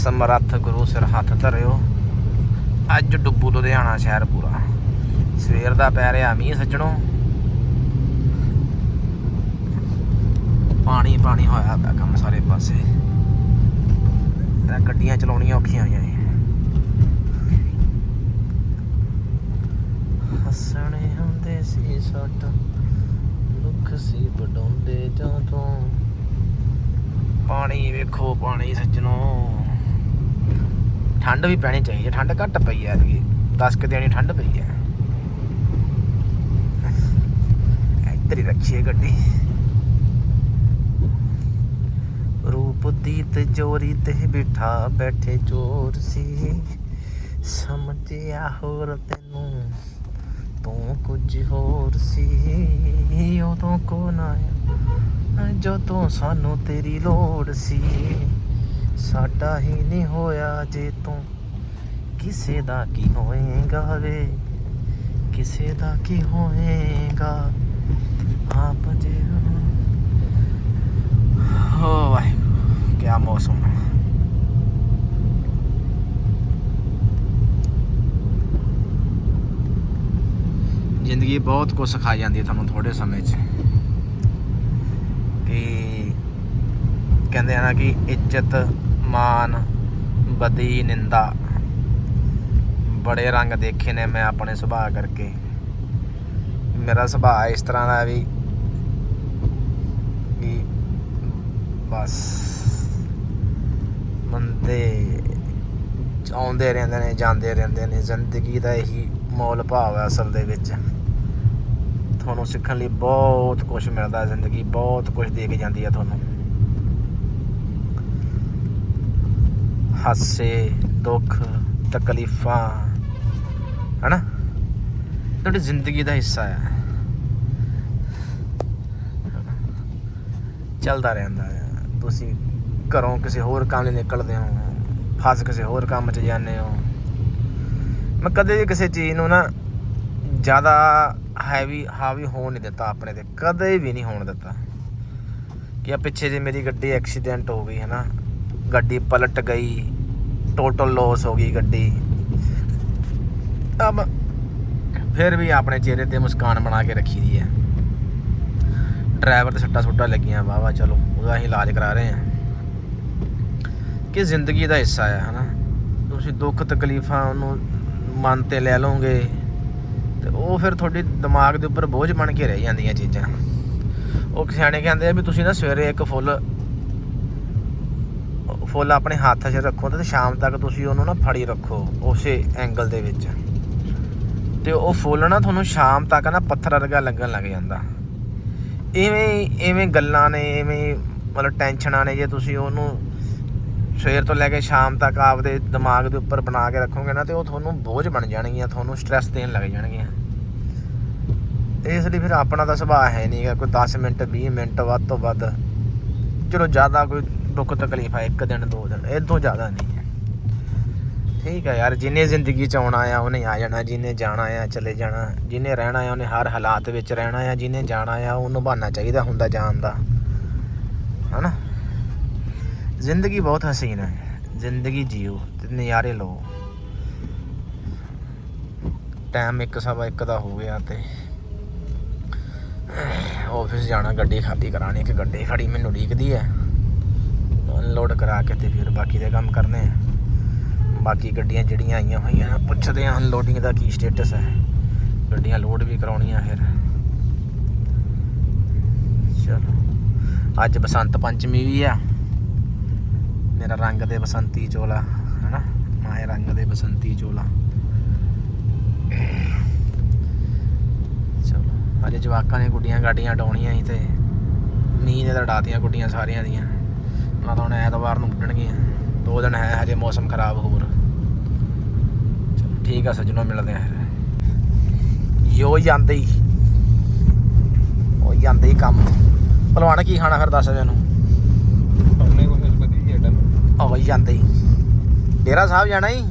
ਸਮਰੱਥ ਗੁਰੂ ਸਿਰ ਹੱਥ ਧਰਿਓ। ਅੱਜ ਡੁੱਬੂ ਲੁਧਿਆਣਾ ਸ਼ਹਿਰ ਪੂਰਾ। ਸਵੇਰ ਦਾ ਪੈ ਰਿਹਾ ਮੀਂਹ ਸੱਜਣੋ। ਪਾਣੀ ਪਾਣੀ ਹੋਇਆ ਪਿਆ ਕੰਮ ਸਾਰੇ ਪਾਸੇ। ਇਹ ਗੱਡੀਆਂ ਚਲਾਉਣੀਆਂ ਔਖੀਆਂ ਹੋਈਆਂ ਨੇ। ਹੱਸਣੇ ਹੁੰਦੇ ਸੀ ਸੱਟ, ਦੁੱਖ ਸੀ ਵਡਾਉਂਦੇ ਜਦੋਂ। ਪਾਣੀ ਵੇਖੋ ਪਾਣੀ ਸੱਜਣੋ। ਠੰਡ ਵੀ ਪੈਣੀ ਚਾਹੀਦੀ ਹੈ, ਠੰਡ ਘੱਟ ਪਈ ਹੈ ਐਤਕੀ। 10 ਕਿ ਦਿਨੀ ਠੰਡ ਪਈ ਹੈ। ਇੱਧਰ ਹੀ ਰੱਖੀਏ ਗੱਡੀ। ਰੂਪ ਦੀ ਤਿਜੋਰੀ ਤੇ ਬਿਠਾ ਬੈਠੇ ਚੋਰ ਸੀ। ਸਮਝਿਆ ਹੋਰ ਤੈਨੂੰ, ਤੂੰ ਕੁਝ ਹੋਰ ਸੀ। ਉਦੋਂ ਕੋ ਨਾ ਆਇਆ ਜਦੋਂ ਸਾਨੂੰ ਤੇਰੀ ਲੋੜ ਸੀ। ਸਾਡਾ ਹੀ ਨਹੀਂ ਹੋਇਆ ਜੇ ਤੂੰ ਕਿਸੇ ਦਾ ਕੀ ਹੋਏਗਾ ਵੇ। ਕਿਸੇ ਦਾ ਕੀ ਹੋਏਗਾ। ਆਪ ਜੇ ਹੋ ਵਾਹਿਗੁਰੂ ਕੀ ਮੌਸਮ ਹੈ। ਜ਼ਿੰਦਗੀ ਬਹੁਤ ਕੁਝ ਸਿਖਾ ਜਾਂਦੀ ਹੈ ਤੁਹਾਨੂੰ ਥੋੜੇ ਸਮੇਂ 'ਚ। ਕਿ ਕਹਿੰਦੇ ਆ ਨਾ ਕਿ ਇੱਜ਼ਤ ਮਾਨ, ਬਦੀ ਨਿੰਦਾ। ਬੜੇ ਰੰਗ ਦੇਖੇ ਨੇ ਮੈਂ ਆਪਣੇ ਸੁਭਾਅ ਕਰਕੇ। ਮੇਰਾ ਸੁਭਾਅ ਇਸ ਤਰ੍ਹਾਂ ਦਾ ਵੀ ਕਿ ਬਸ ਬੰਦੇ ਆਉਂਦੇ ਰਹਿੰਦੇ ਨੇ, ਜਾਂਦੇ ਰਹਿੰਦੇ ਨੇ। ਜ਼ਿੰਦਗੀ ਦਾ ਇਹੀ ਮੋਲ ਭਾਵ ਹੈ ਅਸਲ ਦੇ ਵਿੱਚ। ਤੁਹਾਨੂੰ ਸਿੱਖਣ ਲਈ ਬਹੁਤ ਕੁਝ ਮਿਲਦਾ ਜ਼ਿੰਦਗੀ ਬਹੁਤ ਕੁਝ ਦੇ ਕੇ ਜਾਂਦੀ ਹੈ ਤੁਹਾਨੂੰ। ਹਾਸੇ, ਦੁੱਖ, ਤਕਲੀਫਾਂ, ਹਨਾ? ਤੁਹਾਡੀ ਜ਼ਿੰਦਗੀ ਦਾ ਹਿੱਸਾ ਆ। ਚੱਲਦਾ ਰਹਿੰਦਾ ਆ। ਤੁਸੀਂ ਘਰੋਂ ਕਿਸੇ ਹੋਰ ਕੰਮ ਲਈ ਨਿਕਲਦੇ ਹੋ, ਫਸ ਕਿਸੇ ਹੋਰ ਕੰਮ 'ਚ ਜਾਂਦੇ ਹੋ। ਮੈਂ ਕਦੇ ਵੀ ਕਿਸੇ ਚੀਜ਼ ਨੂੰ ਨਾ ਜ਼ਿਆਦਾ ਹੈਵੀ ਹਾਵੀ ਹੋਣ ਨਹੀਂ ਦਿੱਤਾ ਆਪਣੇ ਤੇ। ਕਦੇ ਵੀ ਨਹੀਂ ਹੋਣ ਦਿੱਤਾ। ਕਿ ਆ ਪਿੱਛੇ ਜੇ ਮੇਰੀ ਗੱਡੀ ਐਕਸੀਡੈਂਟ ਹੋ ਗਈ ਹੈ ਨਾ ਗੱਡੀ ਪਲਟ ਗਈ ਟੋਟਲ ਲਾਸ ਹੋ ਗਈ ਗੱਡੀ। ਅਬ ਫਿਰ ਵੀ ਆਪਣੇ ਚਿਹਰੇ ਤੇ ਮੁਸਕਾਨ ਬਣਾ ਕੇ ਰੱਖੀ ਦੀ ਹੈ। ਡਰਾਈਵਰ ਤੇ ਸੱਟਾ ਸੁੱਟਾਂ ਲੱਗੀਆਂ ਵਾਵਾ ਚਲੋ, ਉਹਦਾ ਅਸੀਂ ਇਲਾਜ ਕਰਾ ਰਹੇ ਹਾਂ। ਕਿ ਜ਼ਿੰਦਗੀ ਦਾ ਹਿੱਸਾ ਹੈ, ਹਨਾ? ਤੁਸੀਂ ਦੁੱਖ, ਤਕਲੀਫਾਂ ਉਹਨੂੰ ਮਨ ਤੇ ਲੈ ਲਓਗੇ, ਤੇ ਉਹ ਫਿਰ ਤੁਹਾਡੇ ਦਿਮਾਗ ਦੇ ਉੱਪਰ ਬੋਝ ਬਣ ਕੇ ਰਹਿ ਜਾਂਦੀਆਂ ਚੀਜ਼ਾਂ। ਉਹ ਸਿਆਣੇ ਕਹਿੰਦੇ ਆ ਵੀ ਤੁਸੀਂ ਨਾ ਸਵੇਰੇ ਇੱਕ ਫੁੱਲ ਫੁੱਲ ਆਪਣੇ ਹੱਥ 'ਚ ਰੱਖੋ ਤੇ ਸ਼ਾਮ ਤੱਕ ਤੁਸੀਂ ਉਹਨੂੰ ਨਾ ਫੜੀ ਰੱਖੋ ਉਸੇ ਐਂਗਲ ਦੇ ਵਿੱਚ। ਤੇ ਉਹ ਫੁੱਲ ਨਾ ਤੁਹਾਨੂੰ ਸ਼ਾਮ ਤੱਕ ਨਾ ਪੱਥਰ ਵਰਗਾ ਲੱਗਣ ਲੱਗ ਜਾਂਦਾ। ਇਵੇਂ ਇਵੇਂ ਗੱਲਾਂ ਨੇ, ਇਵੇਂ ਮਤਲਬ ਟੈਨਸ਼ਨਾਂ ਨੇ ਜੇ ਤੁਸੀਂ ਉਹਨੂੰ ਸਵੇਰ ਤੋਂ ਲੈ ਕੇ ਸ਼ਾਮ ਤੱਕ ਆਪਦੇ ਦਿਮਾਗ ਦੇ ਉੱਪਰ ਬਣਾ ਕੇ ਰੱਖੋਗੇ ਨਾ ਤੇ ਉਹ ਤੁਹਾਨੂੰ ਬੋਝ ਬਣ ਜਾਣਗੀਆਂ, ਤੁਹਾਨੂੰ ਸਟ੍ਰੈਸ ਦੇਣ ਲੱਗ ਜਾਣਗੀਆਂ। ਇਸ ਲਈ ਫਿਰ ਆਪਣਾ ਤਾਂ ਸੁਭਾਅ ਹੈ ਨਹੀਂਗਾ ਕੋਈ 10 ਮਿੰਟ 20 ਮਿੰਟ ਵੱਧ ਤੋਂ ਵੱਧ। ਚਲੋ ਜ਼ਿਆਦਾ ਕੋਈ ਦੁੱਖ ਤਕਲੀਫ ਹੈ ਇੱਕ ਦਿਨ, ਦੋ ਦਿਨ ਇਹ ਜ਼ਿਆਦਾ ਨਹੀਂ ਹੈ। ਠੀਕ ਹੈ ਯਾਰ, ਜਿਨੇ ਜ਼ਿੰਦਗੀ ਚ ਆਉਣਾ ਆ, ਉਹਨੇ ਆ ਜਾਣਾ, ਜਿਨੇ ਜਾਣਾ ਆ, ਚਲੇ ਜਾਣਾ, ਜਿਨੇ ਰਹਿਣਾ ਆ, ਉਹਨੇ ਹਰ ਹਾਲਾਤ ਵਿੱਚ ਰਹਿਣਾ ਆ, ਜਿਨੇ ਜਾਣਾ ਆ ਉਹ ਨਿਭਾਉਣਾ ਚਾਹੀਦਾ ਹੁੰਦਾ ਜਾਣ ਦਾ। ਹਨਾ? ਜ਼ਿੰਦਗੀ ਬਹੁਤ ਹਸੀਨ ਹੈ। ਜ਼ਿੰਦਗੀ ਜੀਓ ਤੇ ਨਜ਼ਾਰੇ ਲਓ। ਟਾਈਮ ਇੱਕ ਸਵਾ ਇੱਕ ਦਾ ਹੋ ਗਿਆ ਤੇ ਆਫਿਸ ਜਾਣਾ, ਗੱਡੀ ਖਾਲੀ ਕਰਾਣੀ ਇੱਕ ਗੱਡੀ ਖੜੀ, ਮੈਨੂੰ ਉਡੀਕਦੀ ਹੈ। ਅਨਲੋਡ ਕਰਾ ਕੇ ਤੇ ਫਿਰ ਬਾਕੀ ਦੇ ਕੰਮ ਕਰਨੇ ਆ। ਬਾਕੀ ਗੱਡੀਆਂ ਜਿਹੜੀਆਂ ਆਈਆਂ ਹੋਈਆਂ ਪੁੱਛਦੇ ਆ ਅਨਲੋਡਿੰਗ ਦਾ ਕੀ ਸਟੇਟਸ ਹੈ। ਗੱਡੀਆਂ ਲੋਡ ਵੀ ਕਰਾਉਣੀਆਂ ਫਿਰ। ਚਲੋ, ਅੱਜ ਬਸੰਤ ਪੰਚਮੀ ਵੀ ਆ। ਮੇਰਾ ਰੰਗ ਦੇ ਬਸੰਤੀ ਚੋਲਾ, ਹਨਾ? ਮਾਏ ਰੰਗ ਦੇ ਬਸੰਤੀ ਚੋਲਾ। ਚਲੋ, ਅੱਜ ਜਵਾਕਾਂ ਨੇ ਗੁੱਡੀਆਂ ਗਾਡੀਆਂ ਡਾਉਣੀਆਂ ਸੀ ਤੇ ਮੀਂਹ ਨੇ ਤਾਂ ਡਾਤੀਆਂ ਗੁੱਡੀਆਂ ਸਾਰੀਆਂ ਦੀਆਂ। ਨਾ ਤਾਂ ਹੁਣ ਐਤਵਾਰ ਨੂੰ ਉੱਡਣਗੀਆਂ। ਦੋ ਦਿਨ ਹੈ ਹਜੇ ਮੌਸਮ ਖਰਾਬ ਹੋਰ। ਚਲੋ ਠੀਕ ਆ ਸੱਜਣੋ ਮਿਲਦੇ ਆ ਯੋ ਜਾਂਦੇ ਹੀ। ਉਹ ਜਾਂਦੇ ਹੀ ਕੰਮ। ਭਲਵਾਨ ਕੀ ਖਾਣਾ ਫਿਰ ਦੱਸ ਮੈਨੂੰ। ਸਾਹਮਣੇ ਕੋਈ ਵਧੀਆ ਜਿਹੜਾ ਉਹ ਜਾਂਦੇ ਹੀ। ਡੇਰਾ ਸਾਹਿਬ ਜਾਣਾ ਹੀ?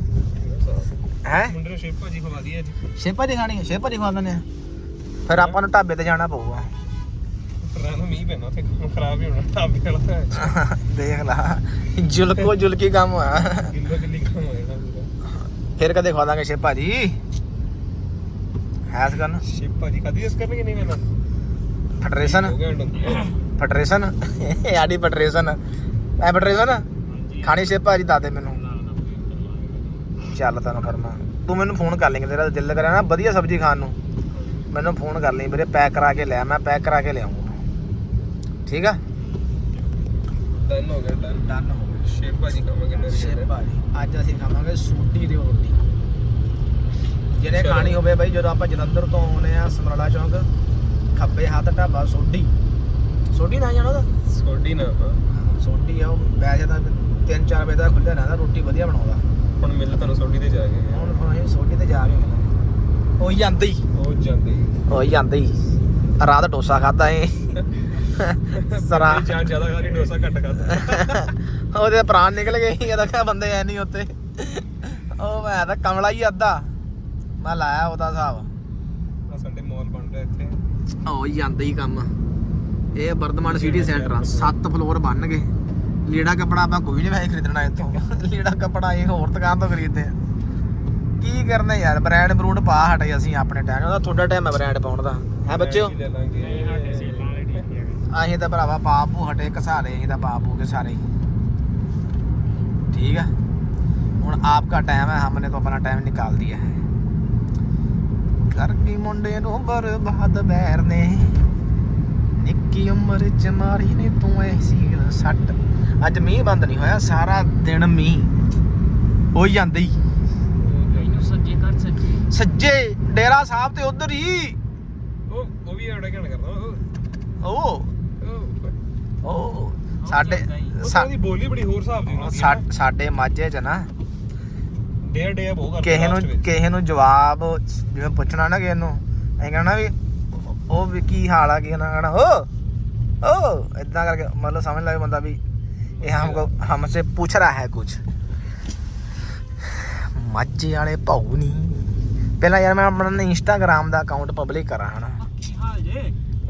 ਹੈ? ਮੁੰਡੇ ਨੂੰ ਸ਼ੇਪ ਭਾਜੀ ਖਵਾ ਦੀ ਅੱਜ। ਸ਼ੇਪਾ ਖਾਣੀ ਸ਼ੇਪਾ ਦੀ ਖਵਾ ਦਿੰਦੇ ਆ। ਫਿਰ ਆਪਾਂ ਨੂੰ ਢਾਬੇ ਤੇ ਜਾਣਾ ਪਊਗਾ। ਪਰ ਨੂੰ ਮੀਂਹ ਪੈਣਾ ਉੱਥੇ ਕੰਮ ਖਰਾਬ ਹੀ ਹੋਣਾ ਢਾਬੇ ਵਾਲਾ ਦੇਖ ਲਾ ਜੁਲਕੋ ਜੁਲਕੀ ਕੰਮ ਆ। ਕਿਲੋ ਕਿੱਲੀ ਕੰਮ ਹੋਏਗਾ ਪੂਰਾ। ਫਿਰ ਕਦੇ ਖਵਾ ਦਾਂਗੇ ਸ਼ੇਪ ਭਾਜੀ। ਹੈਸ ਕਰਨ। ਸ਼ਿਪ ਭਾਜੀ ਖਾਦੀ ਇਸ ਕਰਨਗੇ ਨਹੀਂ ਮੈਨਾਂ। ਫੈਡਰੇਸ਼ਨ ਹੋ ਗਿਆ ਅੰਡ ਫੈਡਰੇਸ਼ਨ ਇਹ ਆਡੀ ਫੈਡਰੇਸ਼ਨ ਐ ਫੈਡਰੇਸ਼ਨ ਖਾਣੀ ਸ਼ੇਪ ਭਾਜੀ ਦੱਸ ਦੇ ਮੈਨੂੰ। ਚੱਲ ਤੈਨੂੰ ਫਰਮਾ ਤੂੰ ਮੈਨੂੰ ਫੋਨ ਕਰ ਲੇਂਗੇ ਤੇਰਾ ਦਿਲ ਕਰਿਆ ਨਾ ਵਧੀਆ ਸਬਜ਼ੀ ਖਾਣ ਨੂੰ। ਮੈਨੂੰ ਫੋਨ ਕਰ ਲਈ ਵੀਰੇ ਪੈਕ ਕਰਾ ਕੇ ਲਿਆ ਮੈਂ ਪੈਕ ਕਰਾ ਕੇ ਲਿਆਉਂਗਾ ਠੀਕ ਆ? ਡਨ ਹੋ ਗਿਆ ਡਨ ਡਨ ਹੋ ਗਿਆ। ਸ਼ਿਪ ਭਾਜੀ ਖਾਵਾਂਗੇ ਡਰ ਸ਼ੇਪ ਭਾਜੀ ਅੱਜ ਅਸੀਂ ਖਾਵਾਂਗੇ ਸੂਟੀ ਦੀ ਰੋਟੀ। ਜਿਹਨੇ ਚਲੋ। ਖਾਣੀ ਹੋਵੇ ਬਾਈ ਜਦੋਂ ਆਪਾਂ ਜਲੰਧਰ ਤੋਂ ਆਉਨੇ ਆ ਸਮਰਾਲਾ ਚੌਂਕ ਖੱਬੇ ਹੱਥ ਢਾਬਾ ਸੋਢੀ। ਸੋਢੀ ਨਾ ਜਾਣਾ ਉਹਦਾ? ਸੋਡੀ ਨਾ ਆਪਾਂ। ਸੋਢੀ ਆ ਉਹ ਵੈਸੇ ਤਾਂ 3-4 ਵਜੇ ਤੱਕ ਖੁੱਲ੍ਹਾ ਰਹਿੰਦਾ ਰੋਟੀ ਵਧੀਆ ਬਣਾਉਂਦਾ। ਹੁਣ ਮਿਲ ਤੁਹਾਨੂੰ ਸੋਡੀ ਤੇ ਜਾ ਕੇ। ਹੁਣ ਹੁਣ ਅਸੀਂ ਸੋਢੀ ਤੇ ਜਾ ਕੇ ਮਿਲਾਂਗੇ ਉਹ ਜਾਂਦੇ ਉਹ ਜਾਂਦੇ ਹੀ। ਉਹ ਜਾਂਦੇ ਰਾਤ ਡੋਸਾ ਖਾਦਾ ਏ ਸਰਾ। ਚਾਹ ਜ਼ਿਆਦਾ ਖਾ ਲਈ ਡੋਸਾ ਘੱਟ ਖਾਦਾ ਉਹਦੇ ਪ੍ਰਾਣ ਨਿਕਲ ਗਏ ਸੀ ਇਹਦਾ ਕਿਆ ਬੰਦੇ ਐ ਨਹੀਂ ਉੱਤੇ ਉਹ ਮੈਂ ਤਾਂ ਕਮਲਾ ਹੀ ਅੱਧਾ। ਮੈਂ ਲਾਇਆ ਉਹਦਾ ਹਿਸਾਬ। ਆ ਸੰਡੇ ਮਾਲ ਬਣ ਰਿਹਾ ਇੱਥੇ। ਉਹ ਜਾਂਦੇ ਹੀ ਕੰਮ। ਇਹ ਵਰਧਮਾਨ ਸਿਟੀ ਸੈਂਟਰ ਆ। ਸੱਤ ਫਲੋਰ ਬਣ ਗਏ। ਲੀੜਾ ਕੱਪੜਾ ਆਪਾਂ ਕੋਈ ਨਹੀਂ ਵੈਸੇ ਖਰੀਦਣਾ ਇੱਥੋਂ। ਲੀੜਾ ਕੱਪੜਾ ਇਹ ਹੋਰ ਦੁਕਾਨ ਤੋਂ ਖਰੀਦਦੇ ਆ। ਕੀ ਕਰਨਾ ਯਾਰ ਬ੍ਰਾਂਡ ਬਰੂਡ ਪਾ ਹਟੇ ਅਸੀਂ ਆਪਣੇ ਟਾਈਮ ਉਹਦਾ ਤੁਹਾਡਾ ਟਾਈਮ ਹੈ ਬ੍ਰਾਂਡ ਪਾਉਣ ਦਾ। ਹੈ ਬੱਚਿਓ? ਲੈ ਲਾਂਗੇ। ਅਸੀਂ ਤਾਂ ਭਰਾਵਾ ਪਾਪੂ ਹਟੇ ਘਸਾਰੇ ਅਸੀਂ ਤਾਂ ਪਾਪੂ ਕੇ ਸਾਰੇ ਹੀ। ठीक है ਹੁਣ ਆਪਕਾ ਟਾਈਮ ਹੈ ਹਮਨੇ तो अपना टाइम निकाल दिया है ਕਰ ਗਈ ਮੁੰਡੇ ਨੂੰ ਬਰਬਾਦ ਬੈਰ ਨੇ ਨਿੱਕੀ ਉਮਰ ਚ ਮਾਰੀ ਨੇ ਤੂੰ ਐਸੀ ਸੱਟ ਅੱਜ ਮੀਂਹ ਬੰਦ ਨਹੀਂ ਹੋਇਆ ਸਾਰਾ ਦਿਨ ਮੀਂਹ ਹੋਈ ਜਾਂਦੀ ਇਹਨੂੰ ਸੱਜੇ ਕਰ ਸੱਜੇ ਸੱਜੇ ਡੇਰਾ ਸਾਹਿਬ ਤੇ ਉਧਰ ਹੀ ਉਹ ਉਹ ਵੀ ਐਡਾ ਕਹਿਣ ਕਰਦਾ ਉਹ ਉਹ ਸਾਡੇ ਉਹ ਸਾ- ਉਹਦੀ ਬੋਲੀ ਬੜੀ ਹੋਰ ਹਿਸਾਬ ਦੀ ਹੁੰਦੀ ਸਾ- ਸਾਡੇ ਮਾਝੇ ਚ ਨਾ ਡੇ ਡੇ ਬਹੁਤ ਕਰਦੇ ਕਿਸੇ ਨੂੰ। ਕਿਸੇ ਨੂੰ ਜਵਾਬ ਜਿਵੇਂ ਪੁੱਛਣਾ ਨਾ ਕਿਸੇ ਨੂੰ ਅਸੀਂ ਕਹਿਣਾ ਵੀ ਉਹ ਵੀ ਕੀ ਹਾਲ ਆ ਕੀ ਨਾ ਕਹਿਣਾ ਓ ਓ ਇਦਾਂ ਕਰਕੇ ਮਤਲਬ ਸਮਝ ਲੱਗੇ ਬੰਦਾ ਵੀ ਇਹ ਹਮਕੋ ਹਮਸੇ ਪੁੱਛ ਰਹਾ ਹੈ ਕੁਝ ਮਾਝੇ ਵਾਲੇ ਭਾਊ ਨਹੀਂ ਪਹਿਲਾਂ ਯਾਰ ਮੈਂ ਆਪਣਾ ਇੰਸਟਾਗ੍ਰਾਮ ਦਾ ਅਕਾਊਂਟ ਪਬਲਿਕ ਕਰਾਂ ਹਨਾ। ਕੀ ਹਾਲ ਜੇ?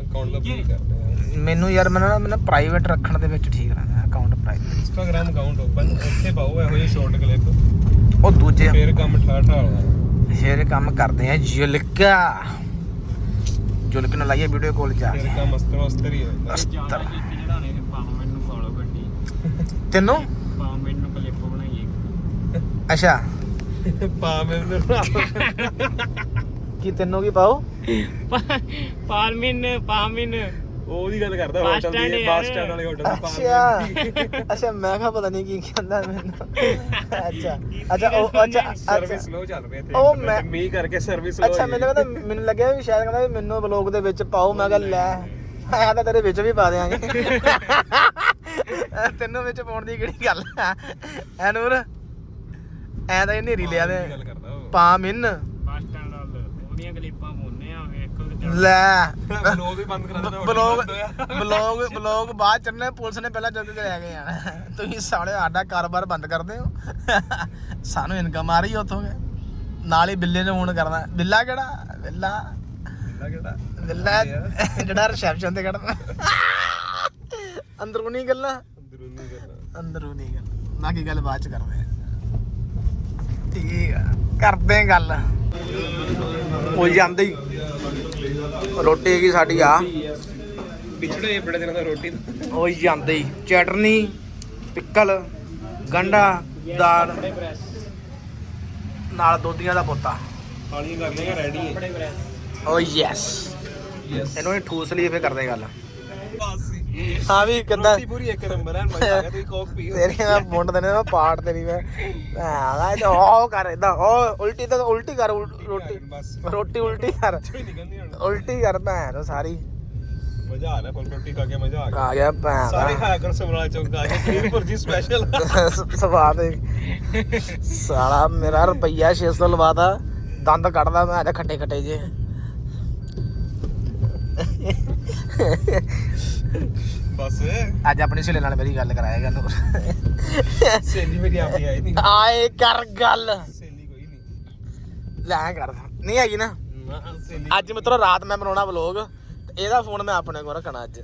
ਅਕਾਊਂਟ ਦਾ ਬੋਲੀ ਕਰਦੇ ਆ। ਮੈਨੂੰ ਯਾਰ ਮੈਨੂੰ ਨਾ ਮੈਨੂੰ ਪ੍ਰਾਈਵੇਟ ਰੱਖਣ ਦੇ ਵਿੱਚ ਠੀਕ ਰਹਿੰਦਾ account private Instagram account open ਉੱਥੇ ਪਾਓ ਇਹੋ ਜਿਹੇ ਸ਼ਾਰਟ ਕਲਿੱਪ ਉਹ ਦੂਜੇ ਫੇਰ ਕੰਮ ਠਾ ਠਾ ਹੋਣਾ। ਸ਼ੇਰ ਕੰਮ ਕਰਦੇ ਆ ਜੁਲਕਾ। ਜੁਲਕ ਨੂੰ ਲਾਈਏ ਵੀਡੀਓ ਕਾਲ ਜਾ। ਫੇਰ ਕੰਮ ਅਸਤਰ ਅਸਤਰ ਹੀ ਹੁੰਦਾ ਕੀਤੀ ਚੜਾਣੇ ਤੇ ਪਾਉ ਮੈਨੂੰ ਫਾਲੋ ਗੱਡੀ ਤੈਨੂੰ? ਪਾਉ ਮੈਨੂੰ ਕਲਿੱਪ ਬਣਾਈਏ। ਅੱਛਾ। ਪਾ ਮੈਨੂੰ ਕੀ ਤੈਨੂੰ ਕੀ ਪਾਓ? ਪਾਲਮਿਨ ਪਾਲਮਿਨ ਉਹ ਉਹਦੀ ਗੱਲ ਕਰਦਾ Bus ਹੋਟਲ stand ਦੀ ਯਾਰ। ਬੱਸ ਸਟੈਂਡ ਵਾਲੇ ਹੋਟਲ ਦਾ ਪਾ ਅੱਛਾ। ਅੱਛਾ ਮੈਂ ਕਿਹਾ ਪਤਾ ਨਹੀਂ ਕੀ ਕਹਿੰਦਾ ਮੈਨੂੰ। ਅੱਛਾ। ਅੱਛਾ ਉਹ ਅੱਛਾ ਸਰਵਿਸ ਅੱਛਾ। ਸਲੋ ਚੱਲ ਰਹੀ ਇੱਥੇ। ਉਹ ਮੈਂ- ਮੀਂਹ ਕਰਕੇ ਸਰਵਿਸ ਸਲੋ ਅੱਛਾ ਮੈਨੂੰ ਕਹਿੰਦਾ ਮੈਨੂੰ ਲੱਗਿਆ ਵੀ ਸ਼ਾਇਦ ਕਹਿੰਦਾ ਵੀ ਮੈਨੂੰ ਬਲੌਗ ਦੇ ਵਿੱਚ ਪਾਓ। ਮੈਂ ਕਿਹਾ ਲੈ ਆਇਆ ਤਾਂ ਤੇਰੇ ਵਿੱਚ ਵੀ ਪਾ ਦੇਾਂਗੇ ਤੈਨੂੰ ਵਿੱਚ ਪਾਉਣ ਦੀ ਕਿਹੜੀ ਗੱਲ ਆ? ਐ ਨੂਰ ਐ ਤਾਂ ਇਹ ਨੇਰੀ ਲਿਆ ਦੇ। ਗੱਲ ਕਰਦਾ ਉਹ। ਪਾ ਮਿੰਨ। ਬੱਸ ਸਟੈਂਡ ਵਾਲ ਉਹਦੀਆਂ ਕਲਿੱਪਾਂ ਪਾਉਨੇ ਆ ਵੇਖੋ ਤੇ ਚੱਲ। ਲੈ। ਬਲੌਗ ਵੀ ਬੰਦ ਕਰਾ ਦਿੰਦਾ ਬਲੌਗ ਬਲੌਗ ਬਲੌਗ ਬਾਅਦ ਚੜਨੇ ਪੁਲਿਸ ਨੇ ਪਹਿਲਾਂ ਚੁੱਕ ਕੇ ਲੈ ਗਏ ਆ ਤੁਸੀਂ ਸਾਲੇ ਸਾਡਾ ਕਾਰੋਬਾਰ ਬੰਦ ਕਰਦੇ ਹੋ ਸਾਨੂੰ ਇਨਕਮ ਆ ਰਹੀ ਉਥੋਂ ਨਾਲ ਹੀ ਬਿੱਲੇ ਨੂੰ ਫੋਨ ਕਰਨਾ। ਬਿੱਲਾ ਕਿਹੜਾ? ਬਿੱਲਾ। ਕਿਹੜਾ? ਬਿੱਲਾ ਜਿਹੜਾ ਰਿਸੈਪਸ਼ਨ ਤੇ ਖੜਦਾ ਅੰਦਰੂਨੀ ਗੱਲਾਂ। ਅੰਦਰੂਨੀ ਗੱਲਾਂ। ਅੰਦਰੂਨੀ ਗੱਲ। ਬਾਕੀ ਗੱਲ ਬਾਅਦ ਚ ਕਰਦੇ ਆ। ਠੀਕ ਆ। ਕਰਦੇ ਗੱਲ। ਉਹ ਜਾਂਦੇ ਹੀ। ਰੋਟੀ ਹੈਗੀ ਸਾਡੀ ਆ। ਪਿਛੜੇ ਬੜੇ ਦਿਨਾਂ ਦਾ ਰੋਟੀ ਉਹ ਜਾਂਦੇ ਹੀ। ਚਟਨੀ ਪਿੱਕਲ ਗੰਡਾ ਦਾਲ ਨਾਲ ਦੋਧੀਆਂ ਦਾ ਪੋਤਾ। ਪਾਣੀ ਕਰ ਲੇਗਾ ਰੈਡੀ ਹੈ। ਓ ਯੈਸ। ਯੈਸ ਇਹਨੂੰ ਠੂਸ ਲਈ ਫੇਰ ਕਰਦੇ ਗੱਲ। ਬਸ। ਹਾਂ ਵੀ ਕਿੱਦਾਂ? ਰੋਟੀ ਪੂਰੀ ਇੱਕ ਨੰਬਰ ਹੈ ਮਜ਼ਾ ਆ ਗਿਆ ਤੁਸੀਂ ਕੋਕ ਪੀਓ। ਤੇਰੀ ਮੈਂ ਮੁੰਡ ਦੇਣੇ ਮੈਂ ਪਾੜ ਤੇਰੀ ਮੈਂ। ਆ ਇਹ ਉਹ ਕਰ ਇਦਾਂ ਉਹ ਉਲਟੀ ਤਾਂ ਉਲਟੀ ਕਰ ਰੋਟੀ ਰੋਟੀ ਉਲਟੀ ਕਰ। ਉਲਟੀ ਕਰ ਭੈਣ ਚੋ ਸਾਰੀ। ਮਜ਼ਾ ਆ ਰਿਹਾ ਫੁੱਲ ਰੋਟੀ ਖਾ ਕੇ ਮਜ਼ਾ ਆ ਗਿਆ। ਆ ਗਿਆ ਭੈਣ ਸਾਰੇ ਖਾਇਆ ਕਰ ਸਮਰਾਲਾ ਚੌਂਕ ਆ ਕੇ ਕੀਰਪੁਰ ਜੀ ਸਪੈਸ਼ਲ ਸਵਾਦ ਹੈ। ਸਾਲਾ ਮੇਰਾ ਰੁਪਈਆ 600 ਲਵਾਦਾ ਦੰਦ ਕੱਢਦਾ ਮੈਂ ਅੱਜ ਖੱਟੇ ਖੱਟੇ ਜੇ ਬਸ। ਅੱਜ ਆਪਣੀ ਸਹੇਲੀ ਨਾਲ ਮੇਰੀ ਗੱਲ ਕਰਾਇਆ ਗੱਲ ਸੇਲੀ ਮੇਰੀ ਆਪੀ ਆਈ ਨਹੀਂ ਆਏ ਕਰ ਗੱਲ। ਸੇਲੀ ਕੋਈ ਨਹੀਂ ਲੈ ਕਰ ਨਹੀਂ ਹੈਗੀ ਨਾ? ਅੱਜ ਮਿੱਤਰੋ ਰਾਤ ਮੈਂ ਬਣਾਉਣਾ ਵਲੋਗ ਇਹਦਾ ਫੋਨ ਮੈਂ ਆਪਣੇ ਕੋਲ ਰੱਖਣਾ ਅੱਜ।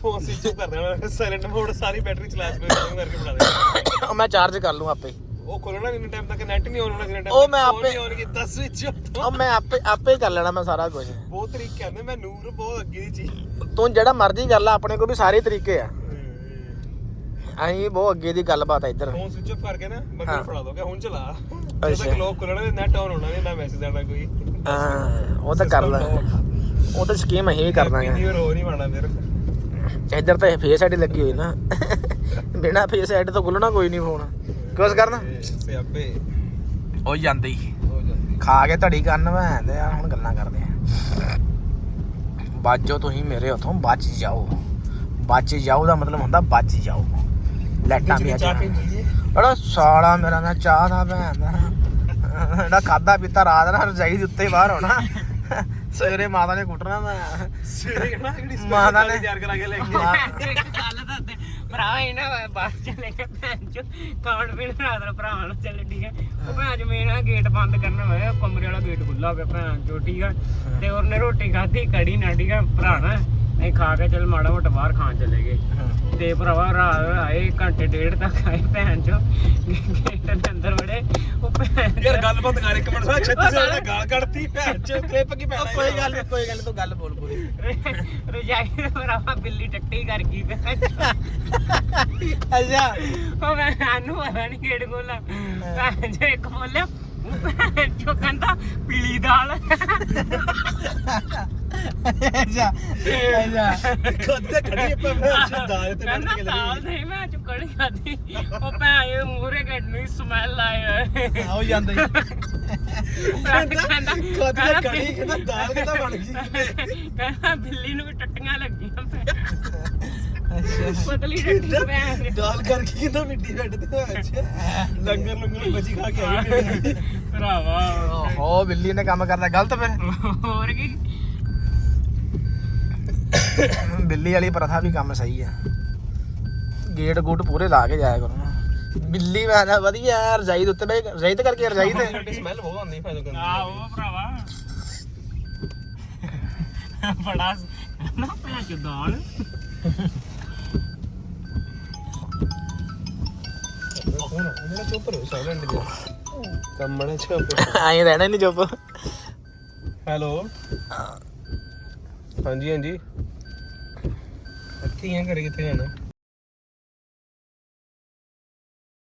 ਫੋਨ ਸਵਿਚ ਕਰ ਦੇਣਾ ਸਾਇਲੈਂਟ ਮੋਡ ਸਾਰੀ ਬੈਟਰੀ ਚਲਾ ਕੇ ਕਰਕੇ ਬਣਾ ਦੇ ਉਹ ਮੈਂ ਚਾਰਜ ਕਰ ਲੂੰ ਆਪੇ। ਉਹ ਖੋਲਣਾ ਜਿੰਨੇ ਟਾਈਮ ਤੱਕ ਨੈਟ ਨਹੀਂ ਆਨ ਹੋਣਾ ਜਿੰਨੇ ਟਾਈਮ ਉਹ ਮੈਂ ਆਪੇ- ਆਨ ਕੀਤਾ ਸਵਿਚ ਉਹ ਮੈਂ ਆਪੇ ਆਪੇ ਕਰ ਲੈਣਾ ਮੈਂ ਸਾਰਾ ਕੁਝ ਬਹੁਤ ਤਰੀਕੇ ਆਉਂਦੇ ਮੈਂ ਨੂਰ ਬਹੁਤ ਅੱਗੇ ਦੀ ਚੀਜ਼। ਤੂੰ ਜਿਹੜਾ ਮਰਜ਼ੀ ਕਰ ਲੈ ਆਪਣੇ ਕੋਲ ਵੀ ਸਾਰੇ ਤਰੀਕੇ ਆ। ਅਸੀਂ ਬਹੁਤ ਅੱਗੇ ਦੀ ਗੱਲਬਾਤ ਆ ਇੱਧਰ। ਫੋਨ ਸਵਿਚ ਆਫ ਕਰਕੇ ਨਾ ਬੰਦੇ ਹਾਂ। ਨੂੰ ਫੜਾ ਦੋਗੇ ਹੁਣ ਚਲਾ। ਅੱਛਾ। ਜਦੋਂ ਤੱਕ ਲੋਕ ਖੋਲਣਾ ਨੈਟ ਆਨ ਹੋਣਾ ਨਹੀਂ ਨਾ ਮੈਸੇਜ ਆਣਾ ਕੋਈ। ਹਾਂ ਉਹ ਤਾਂ ਕਰ ਲੈ ਉਹ ਤਾਂ ਸਕੀਮ ਅਸੀਂ ਵੀ ਕਰ ਦਾਂਗੇ। ਵੀਡੀਓ ਰੋ ਨਹੀਂ ਮਾਣਾ ਫਿਰ। ਇੱਧਰ ਤਾਂ ਫੇਸ ਆਈਡੀ ਲੱਗੀ ਹੋਈ ਨਾ। ਬਿਨਾ ਫੇਸ ਆਈਡੀ ਤੋਂ ਖੁੱਲਣਾ ਕੋਈ ਨਹੀਂ ਫੋਨ ਕਿਉਂ ਕਰਨਾ? ਸਿਆਪੇ ਉਹ ਜਾਂਦੀ ਹੋ। ਜਾਂਦੀ। ਖਾ ਕੇ ਧੜੀ ਕੰਨ ਭੈਂਦੇ ਆ ਹੁਣ ਗੱਲਾਂ ਕਰਦੇ ਆ। ਬਾਜੋ ਤੁਸੀਂ ਮੇਰੇ ਹੱਥੋਂ ਬਚ ਜਾਓ। ਬਚ ਜਾਓ ਦਾ ਮਤਲਬ ਹੁੰਦਾ ਬਚ ਜਾਓ। ਲੈਟਾਂ ਵੀ ਆ ਬੜਾ ਸਾਲਾ ਮੇਰਾ ਨਾ ਚਾਹ ਦਾ ਭੈਣ ਦਾ। ਜਿਹੜਾ ਖਾਦਾ ਪੀਤਾ ਰਾਤ ਨਾਲ ਰਜਾਈ ਦੇ ਉੱਤੇ ਬਾਹਰ ਹੋਣਾ ਸਵੇਰੇ ਮਾਤਾ ਨੇ ਕੁੱਟਣਾ ਮੈਂ। ਸਵੇਰੇ ਕਹਿਣਾ ਜਿਹੜੀ ਮਾਤਾ ਨੇ- ਤਿਆਰ ਕਰਾ ਕੇ ਲੈ ਕੇ ਮਾਂ- ਇੱਕ ਗੱਲ ਦੱਸਦੇ ਭਰਾ ਇਹਨਾਂ ਬਾਹਰ ਚਲੇ ਗਏ ਭੈਣ ਚੋ। ਖਾਣ ਪੀਣ ਰਾਤ ਨੂੰ ਭਰਾਵਾਂ ਨੂੰ ਚੱਲੇ ਠੀਕ ਹੈ ਉਹ ਭੈਣ ਚੋ ਮੇਰਾ ਗੇਟ ਬੰਦ ਕਰਨਾ ਹੋਇਆ ਕਮਰੇ ਵਾਲਾ ਗੇਟ ਖੁੱਲਾ ਹੋ ਗਿਆ ਭੈਣ ਚੋ ਠੀਕ ਹੈ ਤੇ ਉਹਨੇ ਰੋਟੀ ਖਾਧੀ ਕੜੀ ਨਾ ਠੀਕ ਹੈ ਭਰਾ ਨਾ ਅਸੀਂ ਖਾ ਕੇ ਚੱਲ ਮਾੜਾ ਮੋਟਾ ਬਾਹਰ ਖਾਣ ਚਲੇ ਗਏ। ਤੇ ਭਰਾਵਾ ਰਾਤ ਆਏ ਘੰਟੇ ਡੇਢ ਤੱਕ ਆਏ ਭੈਣ ਚੋ। ਗੇਟ ਦੇ ਅੰਦਰ ਵੜੇ। ਉਹ ਭੈਣ ਯਾਰ ਕਰ ਇੱਕ ਮਿੰਟ ਸਾਲਾ ਛੱਤੀ ਸਾਲ ਗਾਲ ਕੱਢਤੀ ਭੈਣ ਚ ਕਲਿੱਪ ਕੀ ਪੈਣਾ ਕੋਈ ਗੱਲ ਨਹੀਂ ਕੋਈ ਗੱਲ ਨੀ, ਤੂੰ ਗੱਲ ਬੋਲ ਪੂਰੀ। ਰਜਾਈ ਦੇ ਭਰਾਵਾ ਬਿੱਲੀ ਟੱਟੀ ਕਰ ਗਈ ਭੈਣ। ਅੱਛਾ। ਉਹ ਮੈਂ ਸਾਨੂੰ ਪਤਾ ਨਹੀਂ ਕਿਹੜੇ ਕੋਲ ਭੈਣ ਜੋ ਇੱਕ ਬੋਲਿਆ ਉਹ ਭੈਣ ਚੋ ਕਹਿੰਦਾ ਪੀਲੀ ਦਾਲ। ਅੱਛਾ ਅੱਛਾ। ਕਦੇ ਖੜੀ ਪੈ ਭੈਣ ਚ ਦਾਲ ਤੇ ਬੈਠ ਕਹਿੰਦਾ ਕੇ ਦਾਲ ਲੱਗੀ ਨਹੀਂ ਮੈਂ ਚੁੱਕੜੀ ਖਾਦੀ ਉਹ ਇਹ ਮੂਰੇ ਕੱਢਣੀ ਸਮੈਲ ਆਏ ਹੋਏ। ਆਉ ਜਾਂਦਾ ਹੀ। ਕਹਿੰਦਾ ਕਦੇ ਕੜੀ ਕਹਿੰਦਾ ਦਾਲ ਕਿੱਦਾਂ ਬਣ ਗਈ? ਕਹਿੰਦਾ ਬਿੱਲੀ ਨੂੰ ਵੀ ਟੱਟੀਆਂ ਲੱਗੀਆਂ ਅੱਛਾ। ਪਤਲੀ ਟੱਟੀ ਭੈਣ ਦਾਲ ਕਰਕੇ ਕਿੰਨਾ ਮਿੱਟੀ ਬੈਠ ਤੇ ਭੈਣ ਚ ਲੰਗਰ ਲੰਗਰ ਬਚੀ ਖਾ ਕੇ ਆਈ ਭਰਾਵਾ। ਓਹੋ ਬਿੱਲੀ ਨੇ ਕੰਮ ਕਰਦਾ ਗਲਤ ਫਿਰ। ਹੋਰ ਕੀ? ਬਿੱਲੀ ਵਾਲੀ ਪ੍ਰਥਾ ਵੀ ਕੰਮ ਸਹੀ ਆ। ਗੇਟ ਗੂਟ ਪੂਰੇ ਲਾ ਕੇ ਜਾਇਆ ਕਰੋ ਨਾ। ਬਿੱਲੀ ਮੈਂ ਕਿਹਾ ਵਧੀਆ ਰਜਾਈ ਦੇ ਉੱਤੇ ਬਹਿ ਰਜਾਈ ਤੇ ਕਰਕੇ ਰਜਾਈ ਤੇ। ਸਮੈਲ ਬਹੁਤ ਆਉਂਦੀ ਫਾਇਦਾ ਕਰਨ ਆ ਉਹ ਭਰਾਵਾ। ਬੜਾ ਨਾ ਭੈਣ ਚੋ ਦਾਲ। ਹੁਣ ਉਹਨਾਂ ਚੁੱਪ ਰਹੋ ਸਾਇਲੈਂਟ ਜੀ ਕੰਮਣੇ ਚੁੱਪ ਐਂ ਰਹਿਣਾ ਨਹੀਂ ਚੁੱਪ। ਹੈਲੋ। ਹਾਂਜੀ ਹਾਂਜੀ। ਇੱਥੇ ਹੀ ਆ ਘਰੇ ਕਿੱਥੇ ਜਾਣਾ?